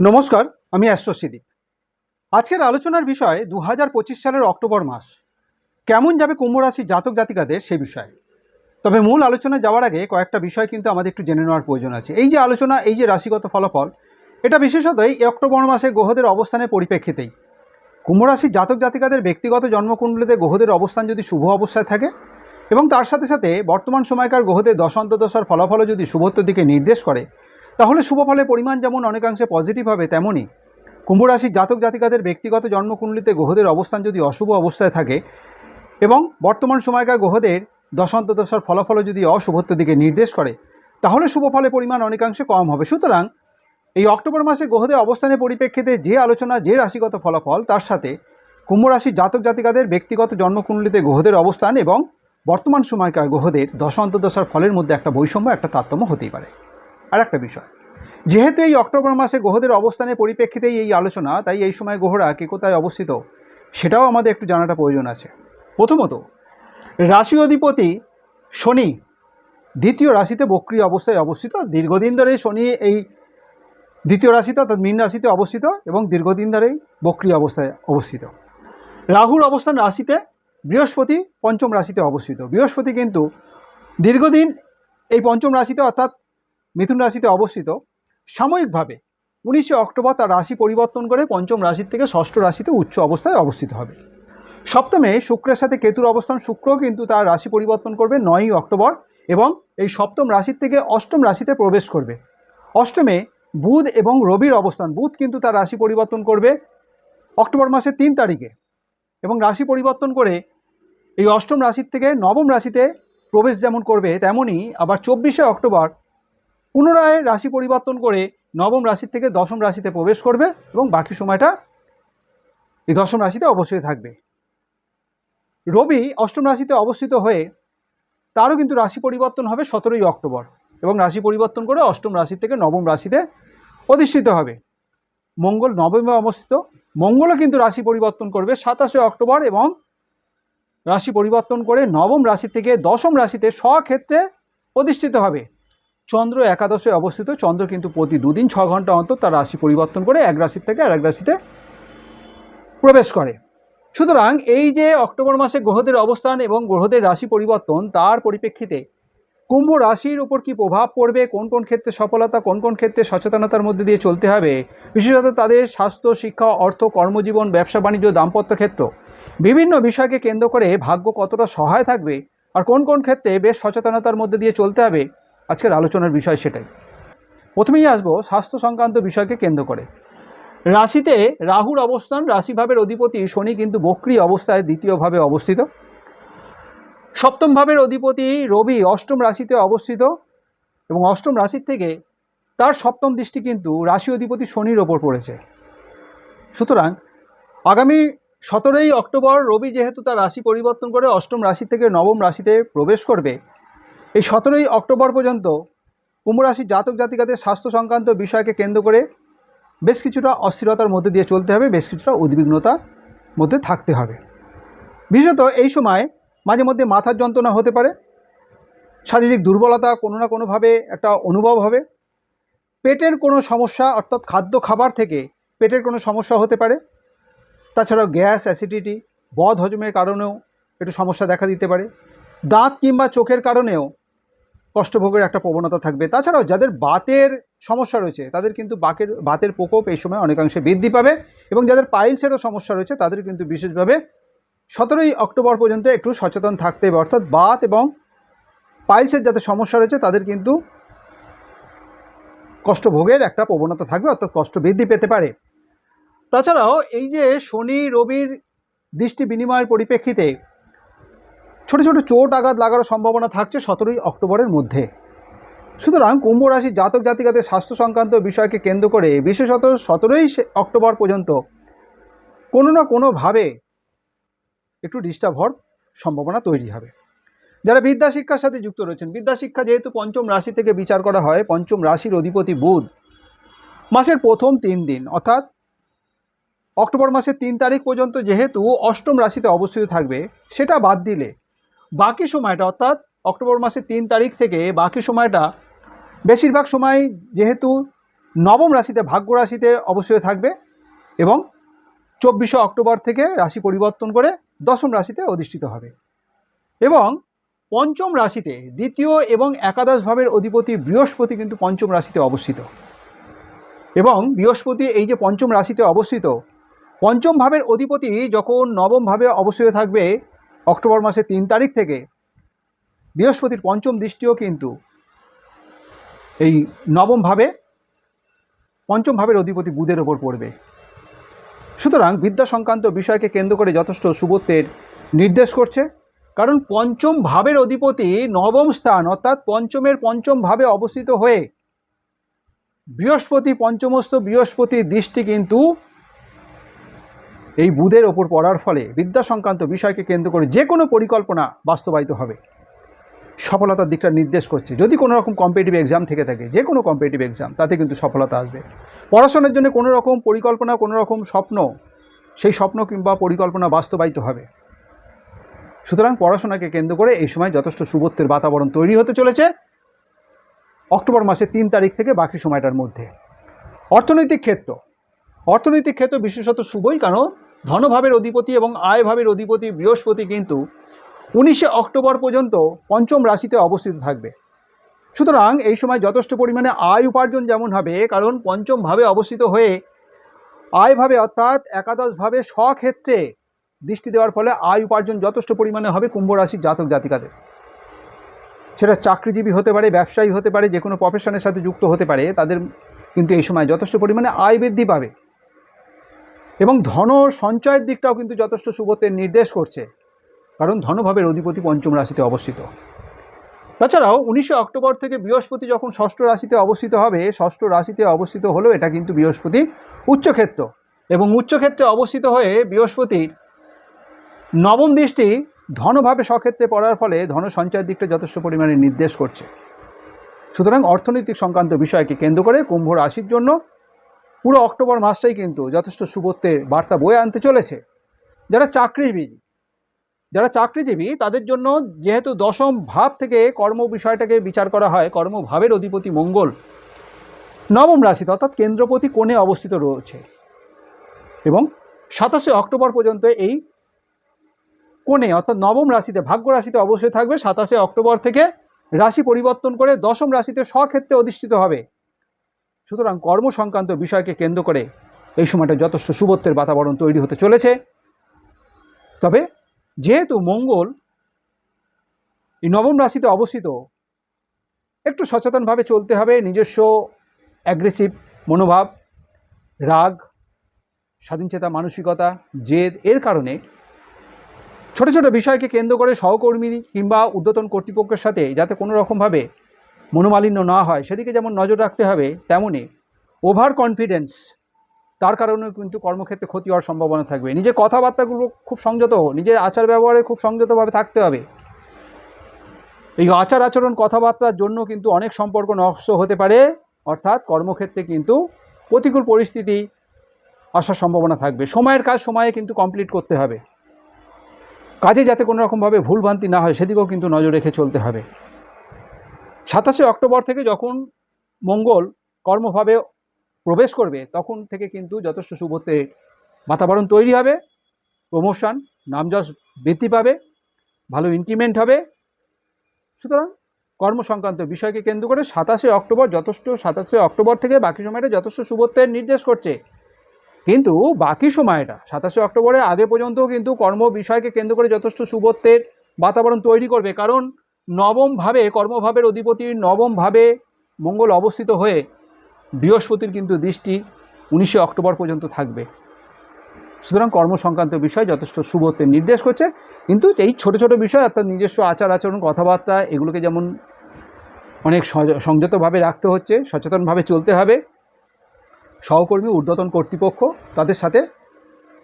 নমস্কার, আমি অ্যাস্ট্রোসিদীপ আজকের আলোচনার বিষয় দু হাজার পঁচিশ সালের অক্টোবর মাস। কেমন যাবে কুম্ভ রাশি জাতক জাতিকাদের সে বিষয়ে? তবে মূল আলোচনা যাওয়ার আগে কয়েকটা বিষয় কিন্তু আমাদের একটু জেনে নেওয়ার প্রয়োজন আছে। এই যে আলোচনা, এই যে রাশিগত ফলাফল, এটা বিশেষত এই অক্টোবর মাসে গ্রহদের অবস্থানের পরিপ্রেক্ষিতেই। কুম্ভ রাশির জাতক জাতিকাদের ব্যক্তিগত জন্মকুণ্ডলীতে গ্রহদের অবস্থান যদি শুভ অবস্থায় থাকে এবং তার সাথে সাথে বর্তমান সময়কার গ্রহদের দশান্ত দশার ফলাফলও যদি শুভত্ব দিকে নির্দেশ করে তাহলে শুভ ফলের পরিমাণ যেমন অনেকাংশে পজিটিভ হবে, তেমনই। কুম্ভ রাশির জাতক জাতিকাদের ব্যক্তিগত জন্মকুণ্ডলিতে গ্রহদের অবস্থান যদি অশুভ অবস্থায় থাকে এবং বর্তমান সময়কার গ্রহদের দশান্ত দশার ফলাফলও যদি অশুভত্ব দিকে নির্দেশ করে, তাহলে শুভ ফলের পরিমাণ অনেকাংশে কম হবে। সুতরাং এই অক্টোবর মাসে গ্রহদের অবস্থানের পরিপ্রেক্ষিতে যে আলোচনা, যে রাশিগত ফলাফল, তার সাথে কুম্ভ রাশির জাতক জাতিকাদের ব্যক্তিগত জন্মকুণ্ডলিতে গ্রহদের অবস্থান এবং বর্তমান সময়কার গ্রহদের দশান্ত দশার ফলের মধ্যে একটা বৈষম্য, একটা তারতম্য হতেই পারে। আর একটা বিষয়। যেহেতু এই অক্টোবর মাসে গ্রহদের অবস্থানের পরিপ্রেক্ষিতেই এই আলোচনা, তাই এই সময় গ্রহরা কে কোথায় অবস্থিত সেটাও আমাদের একটু জানাটা প্রয়োজন আছে। প্রথমত, রাশি অধিপতি শনি দ্বিতীয় রাশিতে বক্রিয় অবস্থায় অবস্থিত। দীর্ঘদিন ধরে শনি এই দ্বিতীয় রাশিতে, অর্থাৎ মীন রাশিতে অবস্থিত এবং দীর্ঘদিন ধরেই বক্রিয় অবস্থায় অবস্থিত। রাহুর অবস্থান রাশিতে, বৃহস্পতি পঞ্চম রাশিতে অবস্থিত। বৃহস্পতি কিন্তু দীর্ঘদিন এই পঞ্চম রাশিতে, অর্থাৎ মিথুন রাশিতে অবস্থিত। সাময়িকভাবে উনিশে অক্টোবর তার রাশি পরিবর্তন করে পঞ্চম রাশির থেকে ষষ্ঠ রাশিতে উচ্চ অবস্থায় অবস্থিত হবে। সপ্তমে শুক্রের সাথে কেতুর অবস্থান শুক্র কিন্তু তার রাশি পরিবর্তন করবে নয়ই অক্টোবর এবং এই সপ্তম রাশির থেকে অষ্টম রাশিতে প্রবেশ করবে। অষ্টমে বুধ এবং রবির অবস্থান। বুধ কিন্তু তার রাশি পরিবর্তন করবে অক্টোবর মাসের তিন তারিখে এবং রাশি পরিবর্তন করে এই অষ্টম রাশির থেকে নবম রাশিতে প্রবেশ যেমন করবে তেমনই আবার চব্বিশে অক্টোবর পুনরায় রাশি পরিবর্তন করে নবম রাশির থেকে দশম রাশিতে প্রবেশ করবে এবং বাকি সময়টা এই দশম রাশিতে অবশ্যই থাকবে। রবি অষ্টম রাশিতে অবস্থিত হয়ে তারও কিন্তু রাশি পরিবর্তন হবে সতেরোই অক্টোবর এবং রাশি পরিবর্তন করে অষ্টম রাশি থেকে নবম রাশিতে অধিষ্ঠিত হবে। মঙ্গল নবমে অবস্থিত। মঙ্গলও কিন্তু রাশি পরিবর্তন করবে সাতাশে অক্টোবর এবং রাশি পরিবর্তন করে নবম রাশি থেকে দশম রাশিতে স্বক্ষেত্রে অধিষ্ঠিত হবে। চন্দ্র একাদশে অবস্থিত, চন্দ্র কিন্তু প্রতি দুদিন ছ ঘণ্টা অন্তর তার রাশি পরিবর্তন করে এক রাশির থেকে আর এক রাশিতে প্রবেশ করে। সুতরাং এই যে অক্টোবর মাসে গ্রহদের অবস্থান এবং গ্রহদের রাশি পরিবর্তন, তার পরিপ্রেক্ষিতে কুম্ভ রাশির উপর কি প্রভাব পড়বে, কোন কোন ক্ষেত্রে সফলতা, কোন কোন ক্ষেত্রে সচেতনতার মধ্যে দিয়ে চলতে হবে, বিশেষত তাদের স্বাস্থ্য, শিক্ষা, অর্থ, কর্মজীবন, ব্যবসা, বাণিজ্য, দাম্পত্য ক্ষেত্র, বিভিন্ন বিষয়কে কেন্দ্র করে ভাগ্য কতটা সহায় থাকবে, আর কোন কোন ক্ষেত্রে বেশ সচেতনতার মধ্যে দিয়ে চলতে হবে আজকের আলোচনার বিষয় সেটাই। প্রথমেই আসব স্বাস্থ্য সংক্রান্ত বিষয়কে কেন্দ্র করে। রাশিতে রাহুর অবস্থান, রাশিভাবের অধিপতি শনি কিন্তু বক্রি অবস্থায় দ্বিতীয়ভাবে অবস্থিত। সপ্তম ভাবের অধিপতি রবি অষ্টম রাশিতে অবস্থিত এবং অষ্টম রাশির থেকে তার সপ্তম দৃষ্টি কিন্তু রাশি অধিপতি শনির ওপর পড়েছে। সুতরাং আগামী সতেরোই অক্টোবর রবি যেহেতু তার রাশি পরিবর্তন করে অষ্টম রাশি থেকে নবম রাশিতে প্রবেশ করবে এই সতেরোই অক্টোবর পর্যন্ত কুম্ভরাশির জাতক জাতিকাদের স্বাস্থ্য সংক্রান্ত বিষয়কে কেন্দ্র করে বেশ কিছুটা অস্থিরতার মধ্যে দিয়ে চলতে হবে, বেশ কিছুটা উদ্বিগ্নতার মধ্যে থাকতে হবে। বিশেষত এই সময় মাঝে মধ্যে মাথার যন্ত্রণা হতে পারে, শারীরিক দুর্বলতা কোনো না কোনোভাবে একটা অনুভব হবে, পেটের কোনো সমস্যা অর্থাৎ খাদ্য খাবার থেকে পেটের কোনো সমস্যা হতে পারে, তাছাড়াও গ্যাস, অ্যাসিডিটি, বদ হজমের কারণেও একটু সমস্যা দেখা দিতে পারে। দাঁত কিংবা চোখের কারণেও কষ্টভোগের একটা প্রবণতা থাকবে। তাছাড়াও যাদের বাতের সমস্যা রয়েছে, তাদের কিন্তু বাকের, বাতের প্রকোপ এই সময় অনেকাংশে বৃদ্ধি পাবে এবং যাদের পাইলসেরও সমস্যা রয়েছে, তাদের কিন্তু বিশেষভাবে সতেরোই অক্টোবর পর্যন্ত একটু সচেতন থাকতে হবে। অর্থাৎ বাত এবং পাইলসের যাদের সমস্যা রয়েছে, তাদের কিন্তু কষ্টভোগের একটা প্রবণতা থাকবে, অর্থাৎ কষ্ট বৃদ্ধি পেতে পারে। তাছাড়াও এই যে শনি, রবির দৃষ্টি বিনিময়ের পরিপ্রেক্ষিতে ছোট ছোট চোট আঘাত লাগার সম্ভাবনা থাকছে সতেরোই অক্টোবরের মধ্যে। সুতরাং কুম্ভ রাশির জাতক জাতিকাদের স্বাস্থ্য সংক্রান্ত বিষয়কে কেন্দ্র করে বিশেষত সতেরোই অক্টোবর পর্যন্ত কোনো না কোনোভাবে একটু ডিস্টার্ব হওয়ার সম্ভাবনা তৈরি হবে। যারা বিদ্যা শিক্ষার সাথে যুক্ত রয়েছেন, বিদ্যা শিক্ষা যেহেতু পঞ্চম রাশি থেকে বিচার করা হয়, পঞ্চম রাশির অধিপতি বুধ মাসের প্রথম তিন দিন, অর্থাৎ অক্টোবর মাসের তিন তারিখ পর্যন্ত যেহেতু অষ্টম রাশিতে অবস্থিত থাকবে, সেটা বাদ দিলে বাকি সময়টা, অর্থাৎ অক্টোবর মাসের তিন তারিখ থেকে বাকি সময়টা, বেশিরভাগ সময় যেহেতু নবম রাশিতে, ভাগ্য রাশিতে অবশ্যই থাকবে এবং চব্বিশে অক্টোবর থেকে রাশি পরিবর্তন করে দশম রাশিতে অধিষ্ঠিত হবে। এবং পঞ্চম রাশিতে দ্বিতীয় এবং একাদশ ভাবের অধিপতি বৃহস্পতি কিন্তু পঞ্চম রাশিতে অবস্থিত। এবং বৃহস্পতি এই যে পঞ্চম রাশিতে অবস্থিত, পঞ্চম ভাবের অধিপতি যখন নবম ভাবে অবস্থিত থাকবে অক্টোবর মাসের তিন তারিখ থেকে বৃহস্পতির পঞ্চম দৃষ্টিও কিন্তু এই নবম ভাবে পঞ্চম ভাবের অধিপতি বুধের ওপর পড়বে। সুতরাং বিদ্যা সংক্রান্ত বিষয়কে কেন্দ্র করে যথেষ্ট শুভত্বের নির্দেশ করছে। কারণ পঞ্চম ভাবের অধিপতি নবম স্থান, অর্থাৎ পঞ্চমের পঞ্চম ভাবে অবস্থিত হয়ে বৃহস্পতি পঞ্চমস্ত বৃহস্পতির দৃষ্টি কিন্তু এই বুধের ওপর পড়ার ফলে বিদ্যা সংক্রান্ত বিষয়কে কেন্দ্র করে যে কোনো পরিকল্পনা বাস্তবায়িত হবে। সফলতার দিকটা নির্দেশ করছে। যদি কোনো রকম কম্পিটিটিভ এক্সাম থেকে থাকে, যে কোনো কম্পিটিটিভ এক্সাম তাতে কিন্তু সফলতা আসবে। পড়াশোনার জন্য কোনো রকম পরিকল্পনা, কোনো রকম স্বপ্ন, সেই স্বপ্ন কিংবা পরিকল্পনা বাস্তবায়িত হবে। সুতরাং পড়াশোনাকে কেন্দ্র করে এই সময় যথেষ্ট শুভত্বের বাতাবরণ তৈরি হতে চলেছে অক্টোবর মাসের তিন তারিখ থেকে বাকি সময়টার মধ্যে। অর্থনৈতিক ক্ষেত্র। অর্থনৈতিক ক্ষেত্র বিশেষত শুভই কারণ ধনভাবের অধিপতি এবং আয়ভাবের অধিপতি বৃহস্পতি কিন্তু উনিশে অক্টোবর পর্যন্ত পঞ্চম রাশিতে অবস্থিত থাকবে। সুতরাং এই সময় যথেষ্ট পরিমাণে আয় উপার্জন যেমন হবে, কারণ পঞ্চম ভাবে অবস্থিত হয়ে আয়ভাবে অর্থাৎ একাদশভাবে স্বক্ষেত্রে দৃষ্টি দেওয়ার ফলে আয় উপার্জন যথেষ্ট পরিমাণে হবে কুম্ভ রাশির জাতক জাতিকাদের। সেটা চাকরিজীবী হতে পারে, ব্যবসায়ী হতে পারে, যে কোনো প্রফেশনের সাথে যুক্ত হতে পারে, তাদের কিন্তু এই সময় যথেষ্ট পরিমাণে আয় বৃদ্ধি পাবে। এবং ধন সঞ্চয়ের দিকটাও কিন্তু যথেষ্ট শুভত্বের নির্দেশ করছে। কারণ ধনভাবের অধিপতি পঞ্চম রাশিতে অবস্থিত। তাছাড়াও উনিশে অক্টোবর থেকে বৃহস্পতি যখন ষষ্ঠ রাশিতে অবস্থিত হবে, ষষ্ঠ রাশিতে অবস্থিত হলেও এটা কিন্তু বৃহস্পতি উচ্চক্ষেত্র। এবং উচ্চক্ষেত্রে অবস্থিত হয়ে বৃহস্পতির নবম দৃষ্টি ধনভাবে স্বক্ষেত্রে পড়ার ফলে ধন সঞ্চয়ের দিকটা যথেষ্ট পরিমাণে নির্দেশ করছে। সুতরাং অর্থনৈতিক সংক্রান্ত বিষয়কে কেন্দ্র করে কুম্ভ রাশির জন্য পুরো অক্টোবর মাসটাই কিন্তু যথেষ্ট শুভত্বের বার্তা বয়ে আনতে চলেছে। যারা চাকরিজীবী যারা চাকরিজীবী, তাদের জন্য যেহেতু দশম ভাব থেকে কর্ম বিষয়টাকে বিচার করা হয় কর্মভাবের অধিপতি মঙ্গল নবম রাশিতে অর্থাৎ কেন্দ্রপতি কোণে অবস্থিত রয়েছে এবং সাতাশে অক্টোবর পর্যন্ত এই কোণে অর্থাৎ নবম রাশিতে, ভাগ্য রাশিতে অবশ্যই থাকবে। সাতাশে অক্টোবর থেকে রাশি পরিবর্তন করে দশম রাশিতে স্বক্ষেত্রে অধিষ্ঠিত হবে। সুতরাং কর্ম সংক্রান্ত বিষয়কে কেন্দ্র করে এই সময়টা যথেষ্ট শুভত্বের বাতাবরণ তৈরি হতে চলেছে। তবে যেহেতু মঙ্গল এই নবম রাশিতে অবস্থিত, একটু সচেতনভাবে চলতে হবে। নিজস্ব অ্যাগ্রেসিভ মনোভাব, রাগ, স্বাধীনচেতা মানসিকতা, জেদ এর কারণে ছোট ছোট বিষয়কে কেন্দ্র করে সহকর্মী কিংবা ঊর্ধ্বতন কর্তৃপক্ষের সাথে যাতে কোনো রকমভাবে মনোমালিন্য না হয়, সেদিকে যেমন নজর রাখতে হবে তেমনই ওভার কনফিডেন্স তার কারণেও কিন্তু কর্মক্ষেত্রে ক্ষতি হওয়ার সম্ভাবনা থাকবে। নিজের কথাবার্তাগুলো খুব সংযত নিজের আচার ব্যবহারে খুব সংযতভাবে থাকতে হবে। এই আচার আচরণ, কথাবার্তার জন্য কিন্তু অনেক সম্পর্ক নষ্ট হতে পারে, অর্থাৎ কর্মক্ষেত্রে কিন্তু প্রতিকূল পরিস্থিতি আসার সম্ভাবনা থাকবে। সময়ের কাজ সময়ে কিন্তু কমপ্লিট করতে হবে। কাজে যাতে কোনো রকমভাবে ভুলভ্রান্তি না হয়, সেদিকেও কিন্তু নজর রেখে চলতে হবে। সাতাশে অক্টোবর থেকে যখন মঙ্গল কর্মভাবে প্রবেশ করবে, তখন থেকে কিন্তু যথেষ্ট শুভত্বের বাতাবরণ তৈরি হবে প্রমোশন নামযশ বৃদ্ধি পাবে, ভালো ইনক্রিমেন্ট হবে। সুতরাং কর্ম সংক্রান্ত বিষয়কে কেন্দ্র করে সাতাশে অক্টোবর যথেষ্ট, সাতাশে অক্টোবর থেকে বাকি সময়টা যথেষ্ট শুভত্বের নির্দেশ করছে। কিন্তু বাকি সময়টা, সাতাশে অক্টোবরে আগে পর্যন্ত কিন্তু কর্ম বিষয়কে কেন্দ্র করে যথেষ্ট শুভত্বের বাতাবরণ তৈরি করবে। কারণ নবমভাবে, কর্মভাবের অধিপতি নবমভাবে মঙ্গল অবস্থিত হয়ে বৃহস্পতির কিন্তু দৃষ্টি উনিশে অক্টোবর পর্যন্ত থাকবে। সুতরাং কর্ম সংক্রান্ত বিষয় যথেষ্ট শুভত্বের নির্দেশ করছে। কিন্তু এই ছোট ছোট বিষয় অর্থাৎ নিজস্ব আচার আচরণ, কথাবার্তা, এগুলোকে যেমন অনেক সংযতভাবে রাখতে হচ্ছে, সচেতনভাবে চলতে হবে। সহকর্মী, ঊর্ধ্বতন কর্তৃপক্ষ তাদের সাথে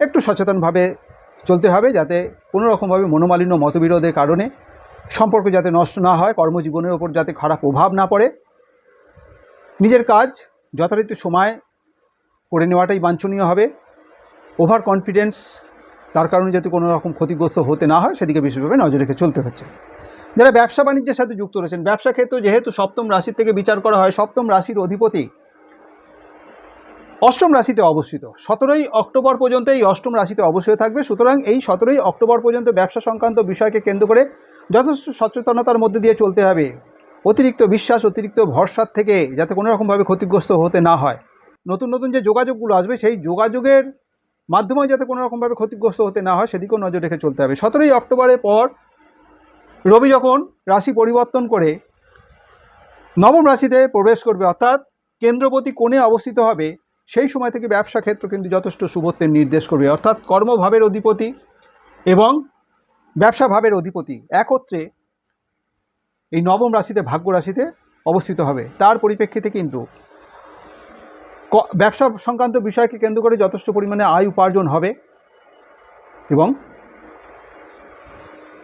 একটু সচেতনভাবে চলতে হবে যাতে কোনো রকমভাবে মনোমালিন্য, মতবিরোধের কারণে সম্পর্ক যাতে নষ্ট না হয়, কর্মজীবনের ওপর যাতে খারাপ প্রভাব না পড়ে। নিজের কাজ যথারীতি সময় করে নেওয়াটাই বাঞ্ছনীয় হবে। ওভার কনফিডেন্স তার কারণে যাতে কোনো রকম ক্ষতিগ্রস্ত হতে না হয়, সেদিকে বিশেষভাবে নজর রেখে চলতে হচ্ছে। যারা ব্যবসা বাণিজ্যের সাথে যুক্ত রয়েছেন, ব্যবসা ক্ষেত্রে যেহেতু সপ্তম রাশির থেকে বিচার করা হয়, সপ্তম রাশির অধিপতি অষ্টম রাশিতে অবস্থিত। সতেরোই অক্টোবর পর্যন্ত এই অষ্টম রাশিতে অবশ্যই থাকবে। সুতরাং এই সতেরোই অক্টোবর পর্যন্ত ব্যবসা সংক্রান্ত বিষয়কে কেন্দ্র করে যথেষ্ট সচেতনতার মধ্যে দিয়ে চলতে হবে। অতিরিক্ত বিশ্বাস, অতিরিক্ত ভরসার থেকে যাতে কোনো রকমভাবে ক্ষতিগ্রস্ত হতে না হয়। নতুন নতুন যে যোগাযোগগুলো আসবে, সেই যোগাযোগের মাধ্যমে যাতে কোনো রকমভাবে ক্ষতিগ্রস্ত হতে না হয়, সেদিকেও নজর রেখে চলতে হবে। সতেরোই অক্টোবরের পর রবি যখন রাশি পরিবর্তন করে নবম রাশিতে প্রবেশ করবে, অর্থাৎ কেন্দ্রপতি কোণে অবস্থিত হবে, সেই সময় থেকে ব্যবসা ক্ষেত্র কিন্তু যথেষ্ট শুভত্বের নির্দেশ করবে। অর্থাৎ কর্মভাবের অধিপতি এবং ব্যবসা ভাবের অধিপতি। একত্রে এই নবম রাশিতে, ভাগ্য রাশিতে অবস্থিত হবে। তার পরিপ্রেক্ষিতে কিন্তু ব্যবসা সংক্রান্ত বিষয়কে কেন্দ্র করে যথেষ্ট পরিমাণে আয় উপার্জন হবে এবং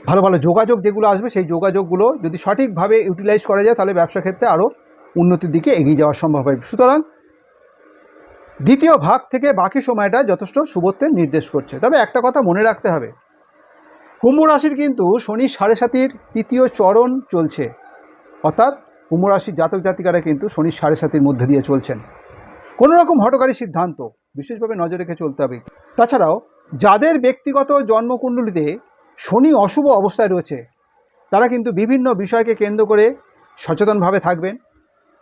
ভালো ভালো যোগাযোগ যেগুলো আসবে, সেই যোগাযোগগুলো যদি সঠিকভাবে ইউটিলাইজ করা যায়, তাহলে ব্যবসা ক্ষেত্রে আরও উন্নতির দিকে এগিয়ে যাওয়া সম্ভব হয় সুতরাং দ্বিতীয় ভাগ থেকে বাকি সময়টা যথেষ্ট শুভত্বের নির্দেশ করছে। তবে একটা কথা মনে রাখতে হবে কুম্ভ রাশির কিন্তু শনি সাড়ে সাতির তৃতীয় চরণ চলছে। অর্থাৎ কুম্ভ রাশির জাতক জাতিকারা কিন্তু শনি সাড়ে সাতির মধ্যে দিয়ে চলছেন। কোনো রকম হটকারী সিদ্ধান্ত বিশেষভাবে নজর রেখে চলতে হবে। তাছাড়াও যাদের ব্যক্তিগত জন্মকুণ্ডলিতে শনি অশুভ অবস্থায় রয়েছে, তারা কিন্তু বিভিন্ন বিষয়কে কেন্দ্র করে সচেতনভাবে থাকবেন।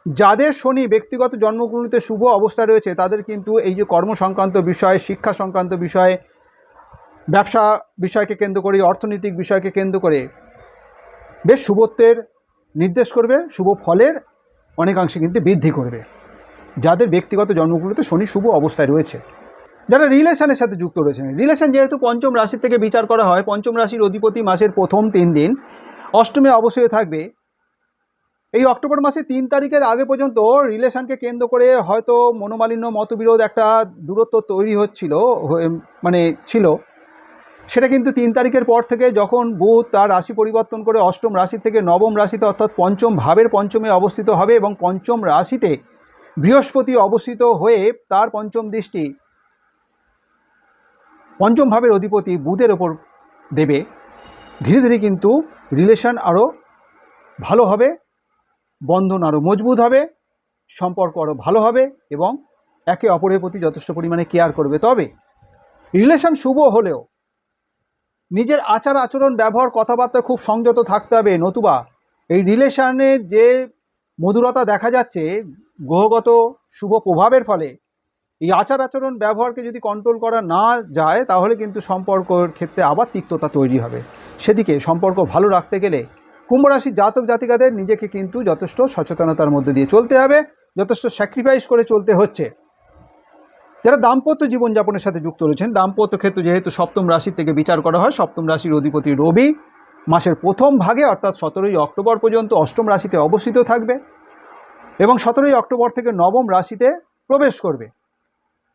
যাদের শনি ব্যক্তিগত জন্মকুণ্ডলিতে শুভ অবস্থায় রয়েছে, তাদের কিন্তু এই যে কর্ম সংক্রান্ত বিষয়, শিক্ষা সংক্রান্ত বিষয় ব্যবসা বিষয়কে কেন্দ্র করে, অর্থনৈতিক বিষয়কে কেন্দ্র করে বেশ শুভত্বের নির্দেশ করবে, শুভ ফলের অনেকাংশে কিন্তু বৃদ্ধি করবে। যাদের ব্যক্তিগত জন্মগুলোতে শনি শুভ অবস্থায় রয়েছে, যারা রিলেশনের সাথে যুক্ত রয়েছেন। রিলেশন যেহেতু পঞ্চম রাশি থেকে বিচার করা হয়, পঞ্চম রাশির অধিপতি মাসের প্রথম তিন দিন, অষ্টমে অবশ্যই থাকবে। এই অক্টোবর মাসে তিন তারিখের আগে পর্যন্ত রিলেশনকে কেন্দ্র করে হয়তো মনোমালিন্য, মতবিরোধ একটা দূরত্ব তৈরি হচ্ছিল মানে ছিল। সেটা কিন্তু তিন তারিখের পর থেকে যখন বুধ তার রাশি পরিবর্তন করে অষ্টম রাশি থেকে নবম রাশিতে অর্থাৎ পঞ্চম ভাবের পঞ্চমে অবস্থিত হবে এবং পঞ্চম রাশিতে বৃহস্পতি অবস্থিত হয়ে তার পঞ্চম দৃষ্টি পঞ্চম ভাবের অধিপতি বুধের ওপর দেবে। ধীরে ধীরে কিন্তু রিলেশন আরও ভালো হবে, বন্ধন আরও মজবুত হবে, সম্পর্ক আরও ভালো হবে এবং একে অপরের প্রতি যথেষ্ট পরিমাণে কেয়ার করবে। তবে রিলেশন শুভ হলেও নিজের আচার আচরণ, ব্যবহার কথাবার্তা খুব সংযত থাকতে হবে। নতুবা, এই রিলেশনের যে মধুরতা দেখা যাচ্ছে, গ্রহগত শুভ প্রভাবের ফলে, এই আচার আচরণ, ব্যবহারকে যদি কন্ট্রোল করা না যায়, তাহলে কিন্তু সম্পর্কের ক্ষেত্রে আবার তিক্ততা তৈরি হবে। সেদিকে সম্পর্ক ভালো রাখতে গেলে কুম্ভরাশির জাতক জাতিকাদের নিজেকে কিন্তু যথেষ্ট সচেতনতার মধ্যে দিয়ে চলতে হবে, যথেষ্ট স্যাক্রিফাইস করে চলতে হচ্ছে। যারা দাম্পত্য জীবনযাপনের সাথে যুক্ত রয়েছেন, দাম্পত্য ক্ষেত্রে যেহেতু সপ্তম রাশি থেকে বিচার করা হয়, সপ্তম রাশির অধিপতি রবি মাসের প্রথম ভাগে, অর্থাৎ সতেরোই অক্টোবর পর্যন্ত অষ্টম রাশিতে অবস্থিত থাকবে এবং সতেরোই অক্টোবর থেকে নবম রাশিতে প্রবেশ করবে।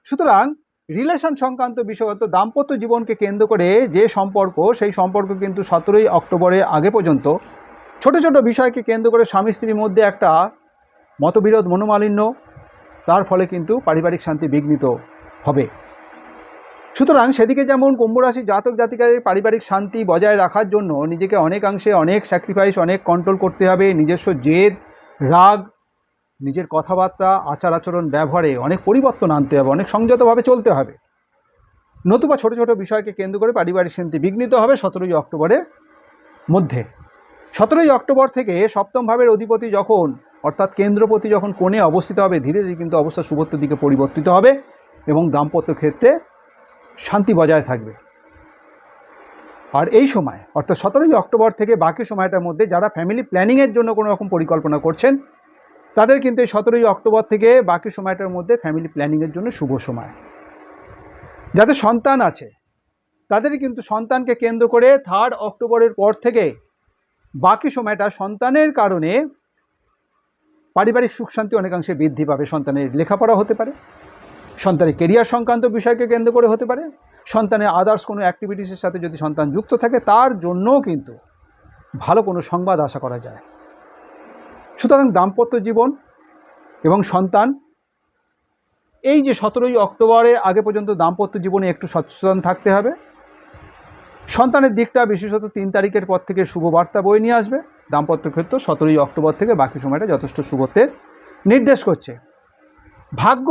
সুতরাং রিলেশন সংক্রান্ত বিষয়গত দাম্পত্য জীবনকে কেন্দ্র করে যে সম্পর্ক, সেই সম্পর্ক কিন্তু সতেরোই অক্টোবরের আগে পর্যন্ত ছোট ছোট বিষয়কে কেন্দ্র করে স্বামী স্ত্রীর মধ্যে একটা মতবিরোধ, মনোমালিন্য তার ফলে কিন্তু পারিবারিক শান্তি বিঘ্নিত হবে। সুতরাং সেদিকে যেমন কুম্ভ রাশি জাতক জাতিকাদের পারিবারিক শান্তি বজায় রাখার জন্য নিজেকে অনেকাংশে অনেক স্যাক্রিফাইস অনেক কন্ট্রোল করতে হবে, নিজস্ব জেদ, রাগ, নিজের কথাবার্তা আচার আচরণ ব্যবহারে অনেক পরিবর্তন আনতে হবে, অনেক সংযতভাবে চলতে হবে। নতুবা ছোট ছোট বিষয়কে কেন্দ্র করে পারিবারিক শান্তি বিঘ্নিত হবে সতেরোই অক্টোবরের মধ্যে। সতেরোই অক্টোবর থেকে সপ্তম ভাবের অধিপতি যখন অর্থাৎ কেন্দ্রপতি যখন কোণে অবস্থিত হবে, ধীরে ধীরে কিন্তু অবস্থা শুভত্ব দিকে পরিবর্তিত হবে এবং দাম্পত্য ক্ষেত্রে শান্তি বজায় থাকবে। আর এই সময়, অর্থাৎ সতেরোই অক্টোবর থেকে বাকি সময়টার মধ্যে যারা ফ্যামিলি প্ল্যানিংয়ের জন্য কোনো রকম পরিকল্পনা করছেন, তাদের কিন্তু এই সতেরোই অক্টোবর থেকে বাকি সময়টার মধ্যে ফ্যামিলি প্ল্যানিংয়ের জন্য শুভ সময়। যাদের সন্তান আছে তাদের কিন্তু সন্তানকে কেন্দ্র করে থার্ড অক্টোবরের পর থেকে বাকি সময়টা সন্তানের কারণে পারিবারিক সুখ শান্তি অনেকাংশে বৃদ্ধি পাবে। সন্তানের লেখাপড়া হতে পারে, সন্তানের কেরিয়ার সংক্রান্ত বিষয়কে কেন্দ্র করে হতে পারে, সন্তানের আদার্স কোনো অ্যাক্টিভিটিসের সাথে যদি সন্তান যুক্ত থাকে, তার জন্যও কিন্তু ভালো কোনো সংবাদ আশা করা যায়। সুতরাং দাম্পত্য জীবন এবং সন্তান, এই যে সতেরোই অক্টোবরের আগে পর্যন্ত দাম্পত্য জীবনে একটু সচেতন থাকতে হবে। সন্তানের দিকটা বিশেষত তিন তারিখের পর থেকে শুভ বার্তা বয়ে নিয়ে আসবে। দাম্পত্য ক্ষেত্র সতেরোই অক্টোবর থেকে বাকি সময়টা যথেষ্ট শুভত্বের নির্দেশ করছে। ভাগ্য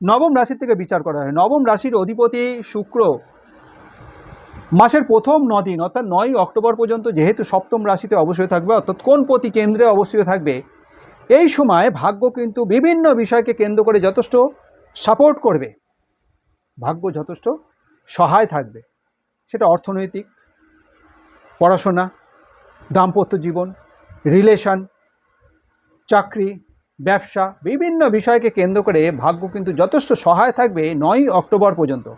নবম রাশি থেকে বিচার করা হয়। নবম রাশির অধিপতি শুক্র মাসের প্রথম দিন, অর্থাৎ নয় অক্টোবর পর্যন্ত যেহেতু সপ্তম রাশিতে অবশ্যই থাকবে, অর্থাৎ কোন প্রতি কেন্দ্রে অবশ্যই থাকবে, এই সময় ভাগ্য কিন্তু বিভিন্ন বিষয়কে কেন্দ্র করে যথেষ্ট সাপোর্ট করবে। ভাগ্য যথেষ্ট সহায় থাকবে। সেটা অর্থনৈতিক, পড়াশোনা দাম্পত্য জীবন রিলেশন চাকরি, ব্যবসা, বিভিন্ন বিষয়কে কেন্দ্র করে ভাগ্য কিন্তু যথেষ্ট সহায় থাকবে নয়ই অক্টোবর পর্যন্ত।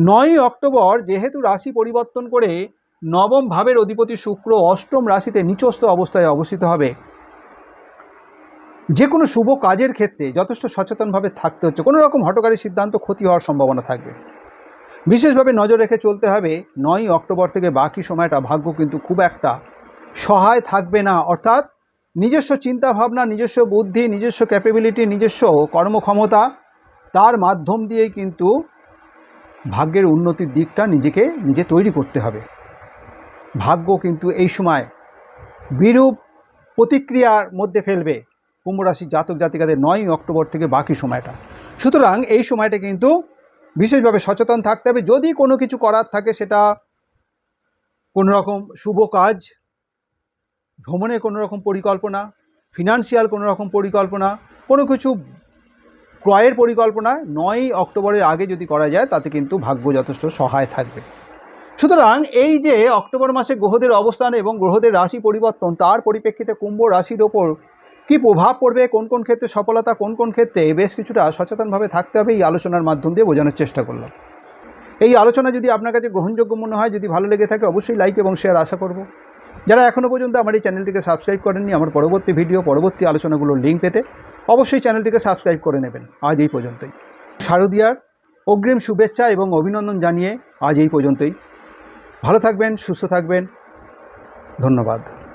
নয়ই অক্টোবর যেহেতু রাশি পরিবর্তন করে নবম ভাবের অধিপতি শুক্র অষ্টম রাশিতে নিচস্থ অবস্থায় অবস্থিত হবে। যে কোনো শুভ কাজের ক্ষেত্রে যথেষ্ট সচেতনভাবে থাকতে হচ্ছে। কোনো রকম হটকারী সিদ্ধান্ত ক্ষতি হওয়ার সম্ভাবনা থাকবে। বিশেষভাবে নজর রেখে চলতে হবে নয় অক্টোবর থেকে বাকি সময়টা ভাগ্য কিন্তু খুব একটা সহায় থাকবে না। অর্থাৎ নিজস্ব চিন্তাভাবনা, নিজস্ব বুদ্ধি, নিজস্ব ক্যাপেবিলিটি নিজস্ব কর্মক্ষমতা তার মাধ্যম দিয়েই কিন্তু ভাগ্যের উন্নতির দিকটা নিজেকে, নিজে তৈরি করতে হবে। ভাগ্য কিন্তু এই সময় বিরূপ প্রতিক্রিয়ার মধ্যে ফেলবে কুম্ভ রাশির জাতক জাতিকাদের নয় অক্টোবর থেকে বাকি সময়টা। সুতরাং এই সময়টা কিন্তু বিশেষভাবে সচেতন থাকতে হবে। যদি কোনো কিছু করার থাকে সেটা কোনো রকম শুভ কাজ ভ্রমণে কোনো রকম পরিকল্পনা ফিনান্সিয়াল কোনো রকম পরিকল্পনা, কোনো কিছু ক্রয়ের পরিকল্পনা নয় অক্টোবরের আগে যদি করা যায়, তাতে কিন্তু ভাগ্য যথেষ্ট সহায় থাকবে। সুতরাং এই যে অক্টোবর মাসে গ্রহদের অবস্থান এবং গ্রহদের রাশি পরিবর্তন, তার পরিপ্রেক্ষিতে কুম্ভ রাশির ওপর কী প্রভাব পড়বে, কোন কোন ক্ষেত্রে সফলতা, কোন কোন ক্ষেত্রে বেশ কিছুটা সচেতনভাবে থাকতে হবে, এই আলোচনার মাধ্যম দিয়ে বোঝানোর চেষ্টা করলাম। এই আলোচনা যদি আপনার কাছে গ্রহণযোগ্য মনে হয়, যদি ভালো লেগে থাকে, অবশ্যই লাইক এবং শেয়ার আশা করব। যারা এখনও পর্যন্ত আমার এই চ্যানেলটিকে সাবস্ক্রাইব করেননি, আমার পরবর্তী ভিডিও, পরবর্তী আলোচনাগুলোর লিঙ্ক পেতে অবশ্যই চ্যানেলটিকে সাবস্ক্রাইব করে নেবেন। আজ এই পর্যন্তই। শারদিয়ার অগ্রিম শুভেচ্ছা এবং অভিনন্দন জানিয়ে আজ এই পর্যন্তই। ভালো থাকবেন, সুস্থ থাকবেন। ধন্যবাদ।